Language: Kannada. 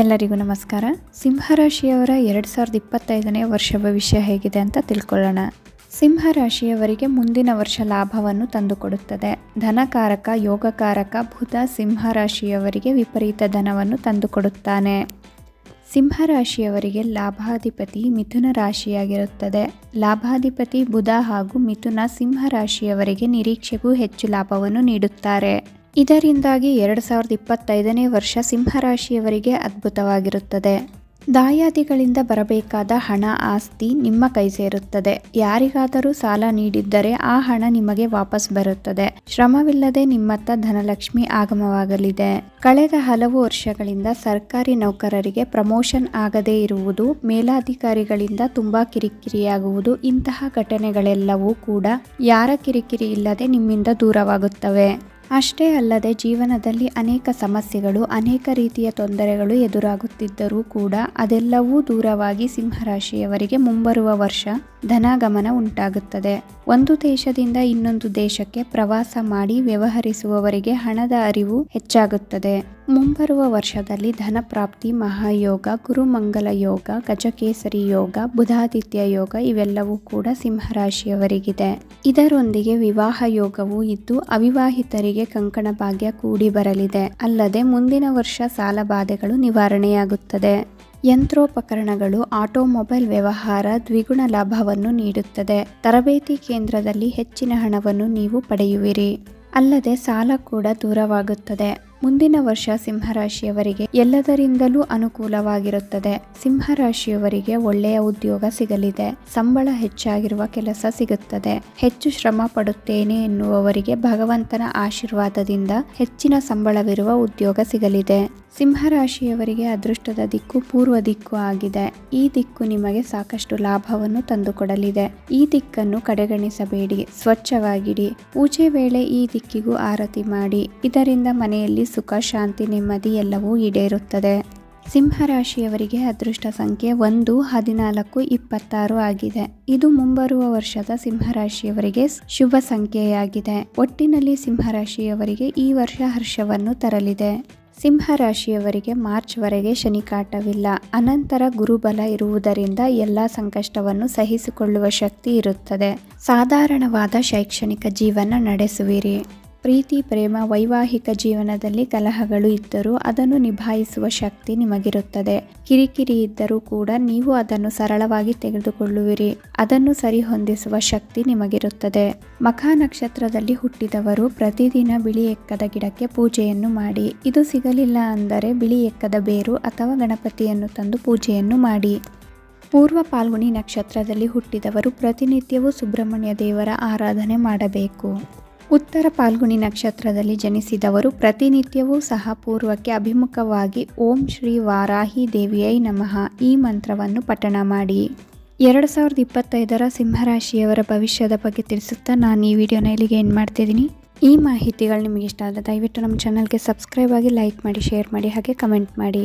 ಎಲ್ಲರಿಗೂ ನಮಸ್ಕಾರ. ಸಿಂಹರಾಶಿಯವರ ಎರಡು ಸಾವಿರದ ಇಪ್ಪತ್ತೈದನೇ ವರ್ಷ ಭವಿಷ್ಯ ಹೇಗಿದೆ ಅಂತ ತಿಳ್ಕೊಳ್ಳೋಣ. ಸಿಂಹರಾಶಿಯವರಿಗೆ ಮುಂದಿನ ವರ್ಷ ಲಾಭವನ್ನು ತಂದುಕೊಡುತ್ತದೆ. ಧನಕಾರಕ, ಯೋಗಕಾರಕ ಬುಧ ಸಿಂಹರಾಶಿಯವರಿಗೆ ವಿಪರೀತ ಧನವನ್ನು ತಂದುಕೊಡುತ್ತಾನೆ. ಸಿಂಹರಾಶಿಯವರಿಗೆ ಲಾಭಾಧಿಪತಿ ಮಿಥುನ ರಾಶಿಯಾಗಿರುತ್ತದೆ. ಲಾಭಾಧಿಪತಿ ಬುಧ ಹಾಗೂ ಮಿಥುನ ಸಿಂಹರಾಶಿಯವರಿಗೆ ನಿರೀಕ್ಷೆಗೂ ಹೆಚ್ಚು ಲಾಭವನ್ನು ನೀಡುತ್ತಾರೆ. ಇದರಿಂದಾಗಿ ಎರಡು ಸಾವಿರದ ಇಪ್ಪತ್ತೈದನೇ ವರ್ಷ ಸಿಂಹರಾಶಿಯವರಿಗೆ ಅದ್ಭುತವಾಗಿರುತ್ತದೆ. ದಾಯಾದಿಗಳಿಂದ ಬರಬೇಕಾದ ಹಣ ಆಸ್ತಿ ನಿಮ್ಮ ಕೈ ಸೇರುತ್ತದೆ. ಯಾರಿಗಾದರೂ ಸಾಲ ನೀಡಿದ್ದರೆ ಆ ಹಣ ನಿಮಗೆ ವಾಪಸ್ ಬರುತ್ತದೆ. ಶ್ರಮವಿಲ್ಲದೆ ನಿಮ್ಮತ್ತ ಧನಲಕ್ಷ್ಮಿ ಆಗಮವಾಗಲಿದೆ. ಕಳೆದ ಹಲವು ವರ್ಷಗಳಿಂದ ಸರ್ಕಾರಿ ನೌಕರರಿಗೆ ಪ್ರಮೋಷನ್ ಆಗದೇ ಇರುವುದು, ಮೇಲಾಧಿಕಾರಿಗಳಿಂದ ತುಂಬಾ ಕಿರಿಕಿರಿಯಾಗುವುದು, ಇಂತಹ ಘಟನೆಗಳೆಲ್ಲವೂ ಕೂಡ ಯಾರ ಕಿರಿಕಿರಿ ಇಲ್ಲದೆ ನಿಮ್ಮಿಂದ ದೂರವಾಗುತ್ತವೆ. ಅಷ್ಟೇ ಅಲ್ಲದೆ ಜೀವನದಲ್ಲಿ ಅನೇಕ ಸಮಸ್ಯೆಗಳು, ಅನೇಕ ರೀತಿಯ ತೊಂದರೆಗಳು ಎದುರಾಗುತ್ತಿದ್ದರೂ ಕೂಡ ಅದೆಲ್ಲವೂ ದೂರವಾಗಿ ಸಿಂಹರಾಶಿಯವರಿಗೆ ಮುಂಬರುವ ವರ್ಷ ಧನಾಗಮನ ಉಂಟಾಗುತ್ತದೆ. ಒಂದು ದೇಶದಿಂದ ಇನ್ನೊಂದು ದೇಶಕ್ಕೆ ಪ್ರವಾಸ ಮಾಡಿ ವ್ಯವಹರಿಸುವವರಿಗೆ ಹಣದ ಅರಿವು ಹೆಚ್ಚಾಗುತ್ತದೆ. ಮುಂಬರುವ ವರ್ಷದಲ್ಲಿ ಧನ ಪ್ರಾಪ್ತಿ ಮಹಾಯೋಗ, ಗುರುಮಂಗಲ ಯೋಗ, ಗಜಕೇಸರಿ ಯೋಗ, ಬುಧಾದಿತ್ಯ ಯೋಗ ಇವೆಲ್ಲವೂ ಕೂಡ ಸಿಂಹರಾಶಿಯವರಿಗಿದೆ. ಇದರೊಂದಿಗೆ ವಿವಾಹ ಯೋಗವೂ ಇದ್ದು ಅವಿವಾಹಿತರಿಗೆ ಕಂಕಣ ಭಾಗ್ಯ ಕೂಡಿ ಬರಲಿದೆ. ಅಲ್ಲದೆ ಮುಂದಿನ ವರ್ಷ ಸಾಲ ಬಾಧೆಗಳು ನಿವಾರಣೆಯಾಗುತ್ತದೆ. ಯಂತ್ರೋಪಕರಣಗಳು ಆಟೋಮೊಬೈಲ್ ವ್ಯವಹಾರ ದ್ವಿಗುಣ ಲಾಭವನ್ನು ನೀಡುತ್ತದೆ. ತರಬೇತಿ ಕೇಂದ್ರದಲ್ಲಿ ಹೆಚ್ಚಿನ ಹಣವನ್ನು ನೀವು ಪಡೆಯುವಿರಿ. ಅಲ್ಲದೆ ಸಾಲ ಕೂಡ ದೂರವಾಗುತ್ತದೆ. ಮುಂದಿನ ವರ್ಷ ಸಿಂಹರಾಶಿಯವರಿಗೆ ಎಲ್ಲದರಿಂದಲೂ ಅನುಕೂಲವಾಗಿರುತ್ತದೆ. ಸಿಂಹರಾಶಿಯವರಿಗೆ ಒಳ್ಳೆಯ ಉದ್ಯೋಗ ಸಿಗಲಿದೆ. ಸಂಬಳ ಹೆಚ್ಚಾಗಿರುವ ಕೆಲಸ ಸಿಗುತ್ತದೆ. ಹೆಚ್ಚು ಶ್ರಮ ಪಡುತ್ತೇನೆ ಎನ್ನುವವರಿಗೆ ಭಗವಂತನ ಆಶೀರ್ವಾದದಿಂದ ಹೆಚ್ಚಿನ ಸಂಬಳವಿರುವ ಉದ್ಯೋಗ ಸಿಗಲಿದೆ. ಸಿಂಹರಾಶಿಯವರಿಗೆ ಅದೃಷ್ಟದ ದಿಕ್ಕು ಪೂರ್ವ ದಿಕ್ಕು ಆಗಿದೆ. ಈ ದಿಕ್ಕು ನಿಮಗೆ ಸಾಕಷ್ಟು ಲಾಭವನ್ನು ತಂದುಕೊಡಲಿದೆ. ಈ ದಿಕ್ಕನ್ನು ಕಡೆಗಣಿಸಬೇಡಿ. ಸ್ವಚ್ಛವಾಗಿಡಿ. ಪೂಜೆ ವೇಳೆ ಈ ದಿಕ್ಕಿಗೂ ಆರತಿ ಮಾಡಿ. ಇದರಿಂದ ಮನೆಯಲ್ಲಿ ಸುಖ, ಶಾಂತಿ, ನೆಮ್ಮದಿ ಎಲ್ಲವೂ ಈಡೇರುತ್ತದೆ. ಸಿಂಹರಾಶಿಯವರಿಗೆ ಅದೃಷ್ಟ ಸಂಖ್ಯೆ ಒಂದು, ಹದಿನಾಲ್ಕು, ಇಪ್ಪತ್ತಾರು ಆಗಿದೆ. ಇದು ಮುಂಬರುವ ವರ್ಷದ ಸಿಂಹರಾಶಿಯವರಿಗೆ ಶುಭ ಸಂಖ್ಯೆಯಾಗಿದೆ. ಒಟ್ಟಿನಲ್ಲಿ ಸಿಂಹರಾಶಿಯವರಿಗೆ ಈ ವರ್ಷ ಹರ್ಷವನ್ನು ತರಲಿದೆ. ಸಿಂಹರಾಶಿಯವರಿಗೆ ಮಾರ್ಚ್ವರೆಗೆ ಶನಿಕಾಟವಿಲ್ಲ. ಅನಂತರ ಗುರುಬಲ ಇರುವುದರಿಂದ ಎಲ್ಲ ಸಂಕಷ್ಟವನ್ನು ಸಹಿಸಿಕೊಳ್ಳುವ ಶಕ್ತಿ ಇರುತ್ತದೆ. ಸಾಧಾರಣವಾದ ಶೈಕ್ಷಣಿಕ ಜೀವನ ನಡೆಸುವಿರಿ. ಪ್ರೀತಿ, ಪ್ರೇಮ, ವೈವಾಹಿಕ ಜೀವನದಲ್ಲಿ ಕಲಹಗಳು ಇದ್ದರೂ ಅದನ್ನು ನಿಭಾಯಿಸುವ ಶಕ್ತಿ ನಿಮಗಿರುತ್ತದೆ. ಕಿರಿಕಿರಿ ಇದ್ದರೂ ಕೂಡ ನೀವು ಅದನ್ನು ಸರಳವಾಗಿ ತೆಗೆದುಕೊಳ್ಳುವಿರಿ. ಅದನ್ನು ಸರಿಹೊಂದಿಸುವ ಶಕ್ತಿ ನಿಮಗಿರುತ್ತದೆ. ಮಖ ನಕ್ಷತ್ರದಲ್ಲಿ ಹುಟ್ಟಿದವರು ಪ್ರತಿದಿನ ಬಿಳಿ ಎಕ್ಕದ ಗಿಡಕ್ಕೆ ಪೂಜೆಯನ್ನು ಮಾಡಿ. ಇದು ಸಿಗಲಿಲ್ಲ ಅಂದರೆ ಬಿಳಿ ಎಕ್ಕದ ಬೇರು ಅಥವಾ ಗಣಪತಿಯನ್ನು ತಂದು ಪೂಜೆಯನ್ನು ಮಾಡಿ. ಪೂರ್ವ ಪಾಲ್ಗುಣಿ ನಕ್ಷತ್ರದಲ್ಲಿ ಹುಟ್ಟಿದವರು ಪ್ರತಿನಿತ್ಯವೂ ಸುಬ್ರಹ್ಮಣ್ಯ ದೇವರ ಆರಾಧನೆ ಮಾಡಬೇಕು. ಉತ್ತರ ಪಾಲ್ಗುಣಿ ನಕ್ಷತ್ರದಲ್ಲಿ ಜನಿಸಿದವರು ಪ್ರತಿನಿತ್ಯವೂ ಸಹ ಪೂರ್ವಕ್ಕೆ ಅಭಿಮುಖವಾಗಿ ಓಂ ಶ್ರೀ ವಾರಾಹಿ ದೇವಿಯೈ ನಮಃ ಈ ಮಂತ್ರವನ್ನು ಪಠಣ ಮಾಡಿ. ಎರಡು ಸಾವಿರದ ಇಪ್ಪತ್ತೈದರ ಸಿಂಹರಾಶಿಯವರ ಭವಿಷ್ಯದ ಬಗ್ಗೆ ತಿಳಿಸುತ್ತಾ ನಾನು ಈ ವಿಡಿಯೋನ ಇಲ್ಲಿಗೆ ಏನು ಮಾಡ್ತಿದ್ದೀನಿ. ಈ ಮಾಹಿತಿಗಳು ನಿಮಗೆ ಇಷ್ಟ ಆದರೆ ದಯವಿಟ್ಟು ನಮ್ಮ ಚಾನಲ್ಗೆ ಸಬ್ಸ್ಕ್ರೈಬ್ ಆಗಿ ಲೈಕ್ ಮಾಡಿ ಶೇರ್ ಮಾಡಿ, ಹಾಗೆ ಕಮೆಂಟ್ ಮಾಡಿ.